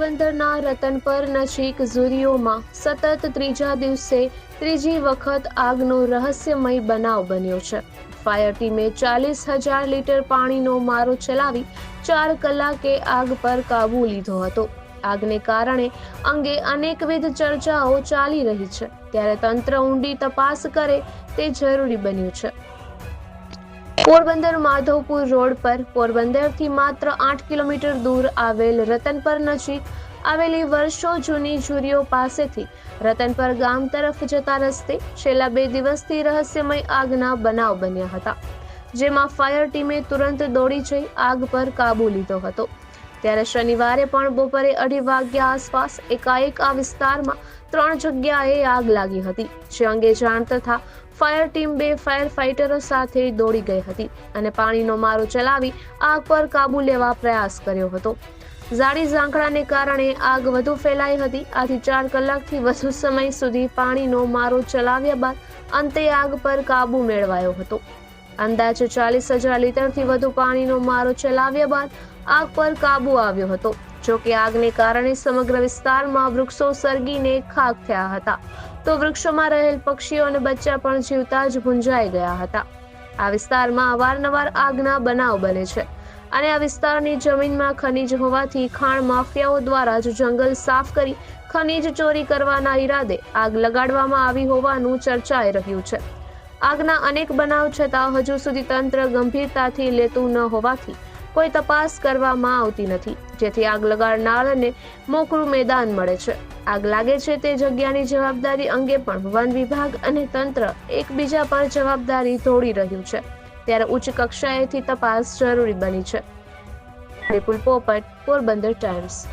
રતનપર નજીક ઝુરીઓમાં સતત ત્રીજા દિવસે ત્રીજી વખત આગનો રહસ્યમય બનાવ બન્યો છે. ફાયર ટીમે ચાલીસ હજાર લીટર પાણીનો મારો ચલાવી ચાર કલાકે આગ પર કાબુ લીધો હતો. આગને કારણે અંગે અનેકવિધ ચર્ચાઓ ચાલી રહી છે. ત્યારે તંત્ર ઊંડી તપાસ કરે તે જરૂરી બન્યું છે. પોરબંદર માધવપુર રોડ પર પોરબંદરથી માત્ર આઠ કિલોમીટર દૂર આવેલ રતનપર નજીક આવેલી વર્ષો જૂની ઝુરીઓ પાસેથી રતનપર ગામ તરફ જતા રસ્તે છેલ્લા બે દિવસથી રહસ્યમય આગના બનાવ બન્યા હતા, જેમાં ફાયર ટીમે તુરંત દોડી જઈ આગ પર કાબુ લીધો હતો. ત્યારે શનિવારે પણ બપોરે અઢી વાગ્યા આસપાસ એકાએક આ વિસ્તારમાં ત્રણ જગ્યાએ આગ લાગી હતી. જે અંગે જાણ તથા ફાયર ટીમ બે ફાયર ફાઇટરો સાથે દોડી ગઈ હતી અને પાણીનો મારો ચલાવી આગ પર કાબુ લેવા પ્રયાસ કર્યો હતો. ઝાડી ઝાંખડાને કારણે આગ વધુ ફેલાઈ હતી. આથી ચાર કલાકથી વધુ સમય સુધી પાણીનો મારો ચલાવ્યા બાદ અંતે આગ પર કાબુ મેળવાયો હતો. અંદાજે ચાલીસ હજાર લીટરથી વધુ પાણીનો મારો ચલાવ્યા બાદ આગ પર કાબુ આવ્યો હતો. જો કે આગને કારણે સમગ્ર વિસ્તારમાં વૃક્ષો સળગીને ખાક થયા હતા. તો વૃક્ષોમાં રહેલ પક્ષીઓ અને બચ્ચા પણ જીવતા જ ભૂંજાઈ ગયા હતા. આ વિસ્તારમાં અવારનવાર આગના બનાવ બને છે અને આ વિસ્તારની જમીનમાં ખનીજ હોવાથી ખાણ માફિયાઓ દ્વારા જ જંગલ સાફ કરી ખનીજ ચોરી કરવાના ઈરાદે આગ લગાડવામાં આવી હોવાનું ચર્ચાઈ રહ્યું છે. આગના અનેક બનાવ છતાં હજુ સુધી તંત્ર ગંભીરતાથી લેતું ન હોવાથી કોઈ તપાસ કરવામાં આવતી નથી. જેથી આગ લગાડનારને મોકળું મેદાન મળે છે. આગ લાગે છે તે જગ્યાની જવાબદારી અંગે પણ વન વિભાગ અને તંત્ર એકબીજા પર જવાબદારી તોડી રહ્યું છે. ત્યારે ઉચ્ચ કક્ષાએથી તપાસ જરૂરી બની છે. વિપુલ પોપટ, પોરબંદર ટાઈમ્સ.